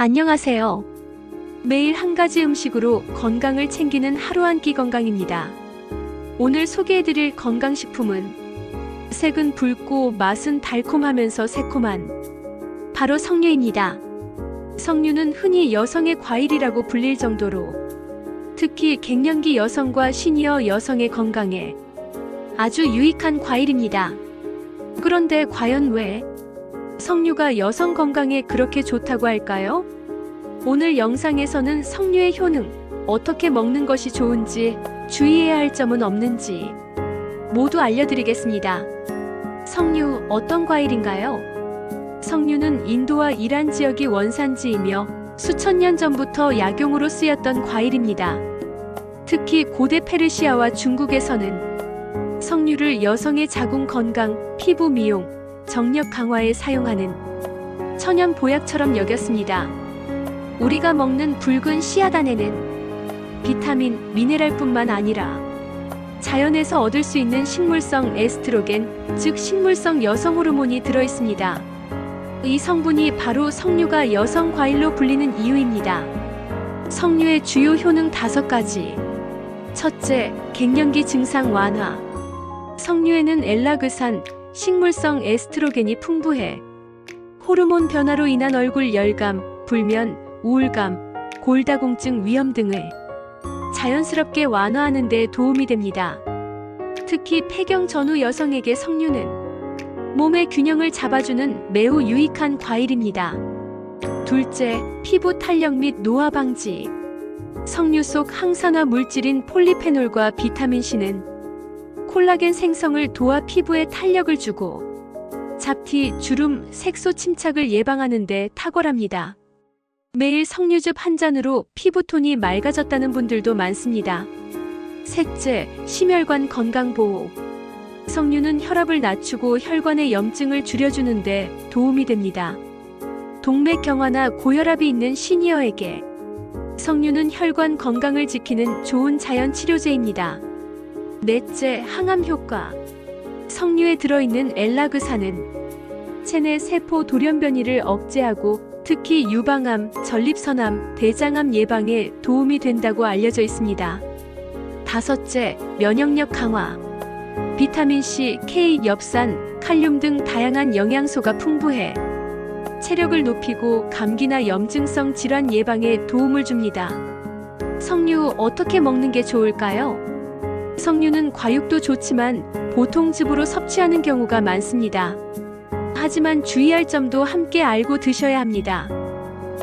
안녕하세요. 매일 한 가지 음식으로 건강을 챙기는 하루 한 끼 건강입니다. 오늘 소개해드릴 건강식품은 색은 붉고 맛은 달콤하면서 새콤한 바로 석류입니다. 석류는 흔히 여성의 과일이라고 불릴 정도로 특히 갱년기 여성과 시니어 여성의 건강에 아주 유익한 과일입니다. 그런데 과연 왜 석류가 여성 건강에 그렇게 좋다고 할까요? 오늘 영상에서는 석류의 효능, 어떻게 먹는 것이 좋은지, 주의해야 할 점은 없는지 모두 알려드리겠습니다. 석류 어떤 과일인가요? 석류는 인도와 이란 지역이 원산지이며 수천 년 전부터 약용으로 쓰였던 과일입니다. 특히 고대 페르시아와 중국에서는 석류를 여성의 자궁 건강, 피부 미용, 정력 강화에 사용하는 천연 보약처럼 여겼습니다. 우리가 먹는 붉은 씨앗 안에는 비타민, 미네랄뿐만 아니라 자연에서 얻을 수 있는 식물성 에스트로겐, 즉 식물성 여성 호르몬이 들어 있습니다. 이 성분이 바로 석류가 여성 과일로 불리는 이유입니다. 석류의 주요 효능 다섯 가지. 첫째, 갱년기 증상 완화. 석류에는 엘라그산, 식물성 에스트로겐이 풍부해 호르몬 변화로 인한 얼굴 열감, 불면, 우울감, 골다공증 위험 등을 자연스럽게 완화하는 데 도움이 됩니다. 특히 폐경 전후 여성에게 석류는 몸의 균형을 잡아주는 매우 유익한 과일입니다. 둘째, 피부 탄력 및 노화 방지. 석류 속 항산화 물질인 폴리페놀과 비타민 C는 콜라겐 생성을 도와 피부에 탄력을 주고 잡티, 주름, 색소 침착을 예방하는 데 탁월합니다. 매일 석류즙 한 잔으로 피부톤이 맑아졌다는 분들도 많습니다. 셋째, 심혈관 건강 보호. 석류는 혈압을 낮추고 혈관의 염증을 줄여주는데 도움이 됩니다. 동맥 경화나 고혈압이 있는 시니어에게 석류는 혈관 건강을 지키는 좋은 자연 치료제입니다. 넷째, 항암 효과. 석류에 들어있는 엘라그산은 체내 세포 돌연변이를 억제하고 특히 유방암, 전립선암, 대장암 예방에 도움이 된다고 알려져 있습니다. 다섯째, 면역력 강화. 비타민 C, K, 엽산, 칼륨 등 다양한 영양소가 풍부해 체력을 높이고 감기나 염증성 질환 예방에 도움을 줍니다. 석류 어떻게 먹는 게 좋을까요? 석류는 과육도 좋지만 보통 즙으로 섭취하는 경우가 많습니다. 하지만 주의할 점도 함께 알고 드셔야 합니다.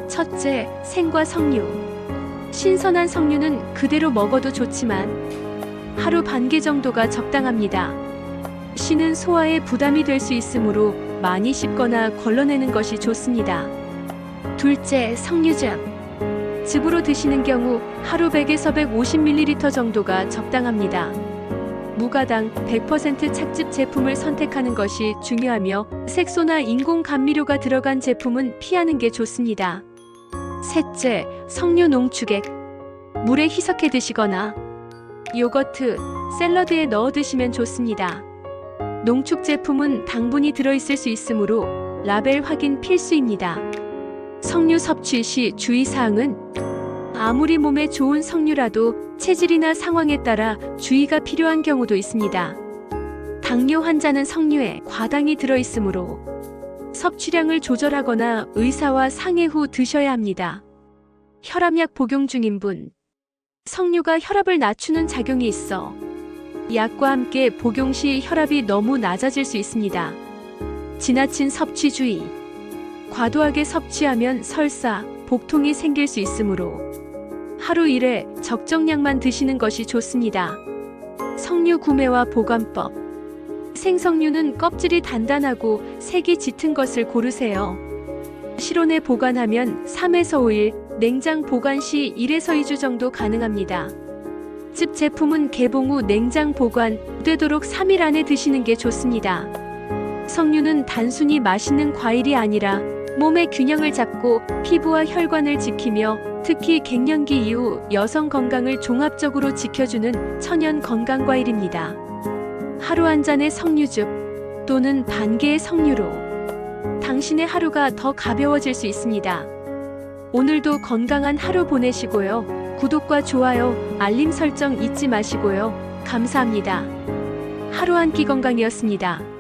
첫째, 생과 석류. 신선한 석류는 그대로 먹어도 좋지만 하루 반 개 정도가 적당합니다. 씨는 소화에 부담이 될 수 있으므로 많이 씹거나 걸러내는 것이 좋습니다. 둘째, 석류즙. 즙으로 드시는 경우 하루 100에서 150ml 정도가 적당합니다. 무가당 100% 착즙 제품을 선택하는 것이 중요하며 색소나 인공 감미료가 들어간 제품은 피하는 게 좋습니다. 셋째, 석류 농축액. 물에 희석해 드시거나 요거트, 샐러드에 넣어 드시면 좋습니다. 농축 제품은 당분이 들어있을 수 있으므로 라벨 확인 필수입니다. 석류 섭취 시 주의사항은 아무리 몸에 좋은 석류라도 체질이나 상황에 따라 주의가 필요한 경우도 있습니다. 당뇨 환자는 석류에 과당이 들어있으므로 섭취량을 조절하거나 의사와 상의 후 드셔야 합니다. 혈압약 복용 중인 분. 석류가 혈압을 낮추는 작용이 있어 약과 함께 복용 시 혈압이 너무 낮아질 수 있습니다. 지나친 섭취 주의. 과도하게 섭취하면 설사, 복통이 생길 수 있으므로 하루 1회 적정량만 드시는 것이 좋습니다. 석류 구매와 보관법. 생석류는 껍질이 단단하고 색이 짙은 것을 고르세요. 실온에 보관하면 3에서 5일, 냉장 보관 시 1에서 2주 정도 가능합니다. 즙 제품은 개봉 후 냉장 보관 되도록 3일 안에 드시는 게 좋습니다. 석류는 단순히 맛있는 과일이 아니라 몸의 균형을 잡고 피부와 혈관을 지키며 특히 갱년기 이후 여성 건강을 종합적으로 지켜주는 천연 건강 과일입니다. 하루 한 잔의 석류즙 또는 반 개의 석류로 당신의 하루가 더 가벼워질 수 있습니다. 오늘도 건강한 하루 보내시고요. 구독과 좋아요, 알림 설정 잊지 마시고요. 감사합니다. 하루 한 끼 건강이었습니다.